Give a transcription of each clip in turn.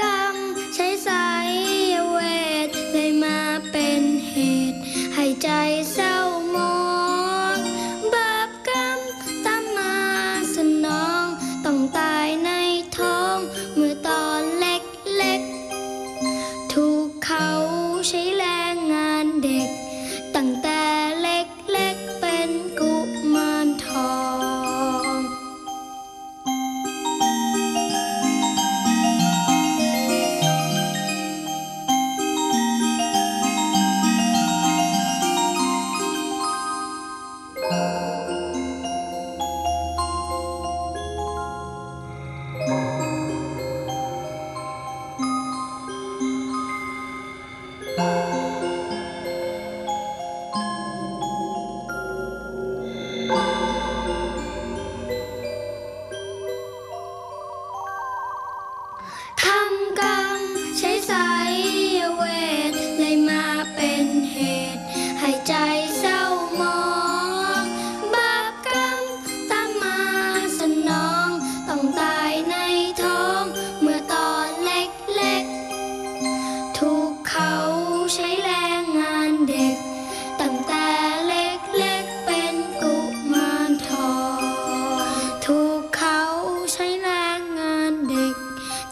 กรใช้สายเวทเลยมาเป็นเหตุให้ใจ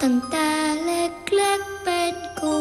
้งแต่เล็กๆเป็นกุ